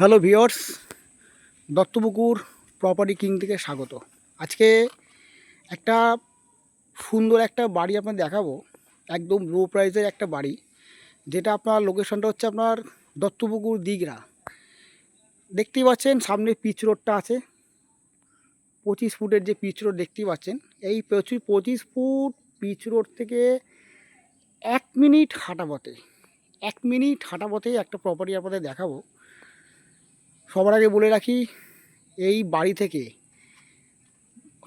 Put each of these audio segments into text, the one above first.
Hello viewers Duttapukur property king থেকে স্বাগত। আজকে একটা সুন্দর একটা বাড়ি আপনার দেখাবো, একদম লো প্রাইসের একটা বাড়ি, যেটা আপনার লোকেশনটা হচ্ছে আপনার দত্তপুকুর দিঘরা। দেখতেই পাচ্ছেন, সামনে পিচ রোডটা আছে, পঁচিশ ফুটের যে পিচ রোড দেখতেই পাচ্ছেন, এই প্রচুর পঁচিশ ফুট পিচ রোড থেকে এক মিনিট হাঁটা পথে, এক মিনিট হাঁটা পথেই একটা প্রপার্টি আপনাদের দেখাবো। সবার আগে বলে রাখি, এই বাড়ি থেকে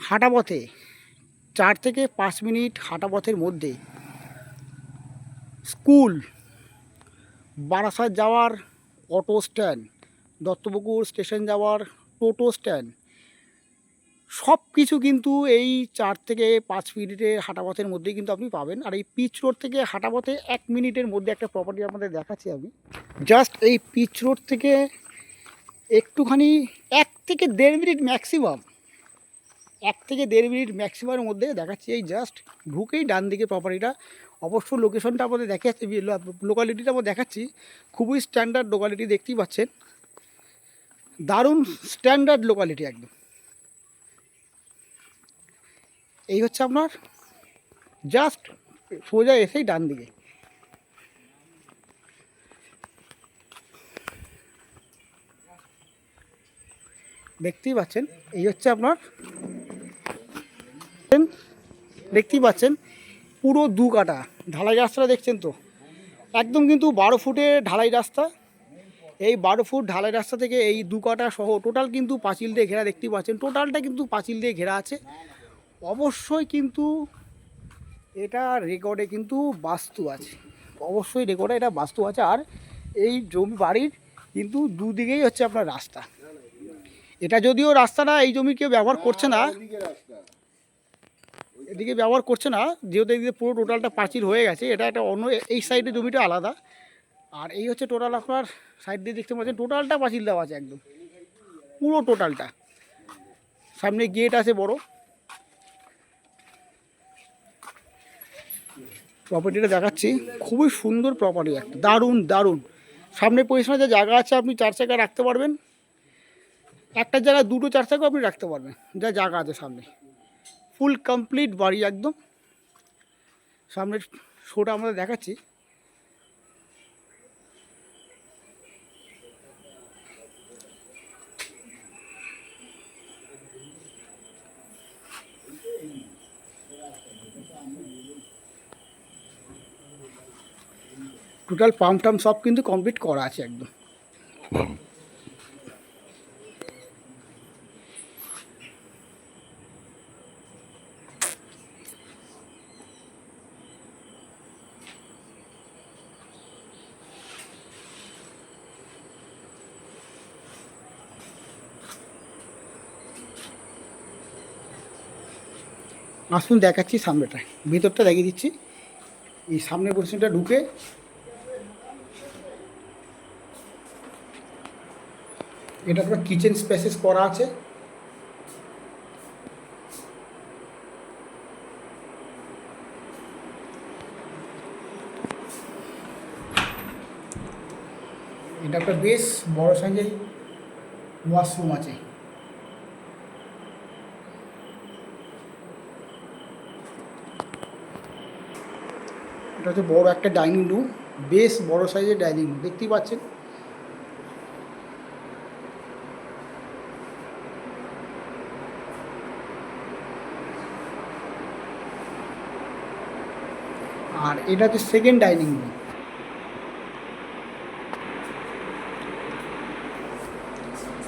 হাঁটা পথে চার থেকে পাঁচ মিনিট হাঁটা পথের মধ্যে স্কুল, বারাসাত যাওয়ার অটো স্ট্যান্ড, দত্তপুকুর স্টেশন যাওয়ার টোটো স্ট্যান্ড সব কিছু কিন্তু এই চার থেকে পাঁচ মিনিটের হাঁটা পথের মধ্যেই কিন্তু আপনি পাবেন। আর এই পিচ রোড থেকে হাঁটা পথে এক মিনিটের মধ্যে একটা প্রপার্টি আপনাদের দেখাচ্ছি আমি। জাস্ট এই পিচ রোড থেকে একটুখানি এক থেকে দেড় মিনিট ম্যাক্সিমাম। এক থেকে দেড় মিনিট ম্যাক্সিমামের মধ্যে দেখাচ্ছি, এই জাস্ট ঢুকেই ডান দিকে প্রপার্টিটা অবশ্য লোকেশনটা আমাদের দেখাচ্ছি লোকালিটিটা আমরা দেখাচ্ছি। খুবই স্ট্যান্ডার্ড লোকালিটি দেখতেই পাচ্ছেন। দারুণ স্ট্যান্ডার্ড লোকালিটি একদম। এই হচ্ছে আপনার জাস্ট সোজা এসেই ডান দিকে। দেখতেই পাচ্ছেন, এই হচ্ছে আপনার, দেখতেই পাচ্ছেন, পুরো দু কাটা, ঢালাই রাস্তাটা দেখছেন তো? একদম কিন্তু বারো ফুটে ঢালাই রাস্তা, এই বারো ফুট ঢালাই রাস্তা থেকে এই দু কাটা সহ টোটাল কিন্তু পাঁচিল দিয়ে ঘেরা দেখতেই পাচ্ছেন, টোটালটা কিন্তু পাঁচিল দিয়ে ঘেরা আছে। অবশ্যই কিন্তু এটা রেকর্ডে কিন্তু বাস্তু আছে, অবশ্যই রেকর্ডে এটা বাস্তু আছে, আর এই জমি বাড়ির কিন্তু দুদিকেই হচ্ছে আপনার রাস্তা। এটা যদিও রাস্তাটা এই জমি কেউ ব্যবহার করছে না। এদিকে ব্যবহার করছে না, যেহেতু এদিকে পুরো টোটালটা পাঁচিল হয়ে গেছে, এটা একটা অন্য, এই সাইডে জমিটা আলাদা। আর এই হচ্ছে টোটাল আপনার সাইড দিয়ে দেখতে পাচ্ছেন টোটালটা পাঁচিল দেওয়া আছে একদম। পুরো টোটালটা সামনে গেট আছে বড়। প্রপার্টিটা দেখাচ্ছি, খুবই সুন্দর প্রপার্টি একটা দারুণ দারুণ। সামনে পজিশনে যে জায়গা আছে, আপনি চার চাকা রাখতে পারবেন। একটা জায়গায় দুটো চার চাকাও আপনি রাখতে পারবেন, যা জায়গা আছে সামনে। ফুল কমপ্লিট বাড়ি একদম। সামনের শোটা আমরা দেখাচ্ছি। টোটাল পাম্প টাম সব কিন্তু কমপ্লিট করা আছে একদম। আসুন দেখাচ্ছি সামনেটা। ভিতরটা দেখিয়ে দিচ্ছি। এই সামনের পোর্শনটা ঢুকে এটা আপনার কিচেন স্পেসেস করা আছে। এটা একটা বেশ বড় সাইজের ওয়াশরুম আছে। এটা হচ্ছে বড় একটা ডাইনিং রুম, বেশ বড় সাইজের ডাইনিং রুম, দেখতেই পাচ্ছেন। আর এটা হচ্ছে সেকেন্ড ডাইনিং রুম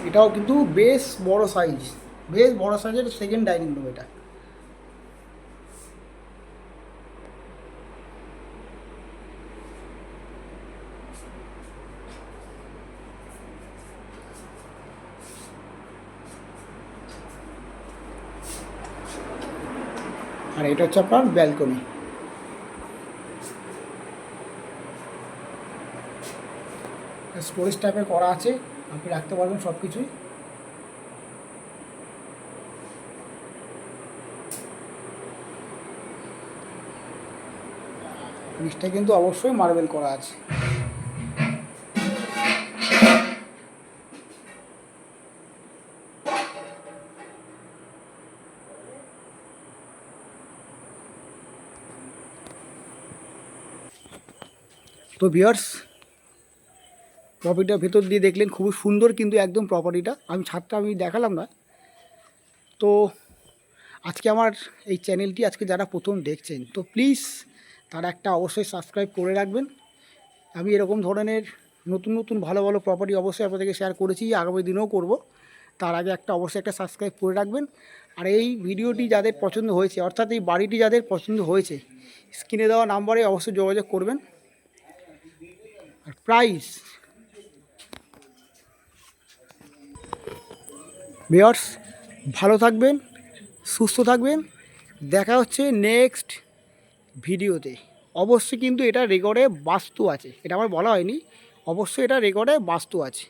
এটাও কিন্তু বেশ বড় সাইজ বেশ বড় সাইজের সেকেন্ড ডাইনিং রুম এটা। আর এটা হচ্ছে আপনার ব্যালকনি স্টোরেজ টাইপের করা আছে, আপনি রাখতে পারবেন সব কিছুই নিচটা কিন্তু অবশ্যই মার্বেল করা আছে। তো বিয়ার্স প্রপার্টিটার ভেতর দিয়ে দেখলেন, খুবই সুন্দর কিন্তু একদম প্রপার্টিটা আমি ছাদটা আমি দেখালাম না। তো আজকে আমার এই চ্যানেলটি আজকে যারা প্রথম দেখছেন, তো প্লিজ তারা একটা অবশ্যই সাবস্ক্রাইব করে রাখবেন। আমি এরকম ধরনের নতুন নতুন ভালো ভালো প্রপার্টি অবশ্যই আপনাদেরকে শেয়ার করেছি, আগামী দিনেও করব। তার আগে একটা অবশ্যই একটা সাবস্ক্রাইব করে রাখবেন। আর এই ভিডিওটি যাদের পছন্দ হয়েছে, অর্থাৎ এই বাড়িটি যাদের পছন্দ হয়েছে স্ক্রিনে দেওয়া নাম্বারে অবশ্যই যোগাযোগ করবেন। আর প্রাইস। মেয়র্স ভালো থাকবেন, সুস্থ থাকবেন। দেখা হচ্ছে নেক্সট ভিডিওতে। অবশ্যই কিন্তু এটা রেকর্ডে বাস্তু আছে। এটা আমার বলা হয়নি। অবশ্যই এটা রেকর্ডে বাস্তু আছে।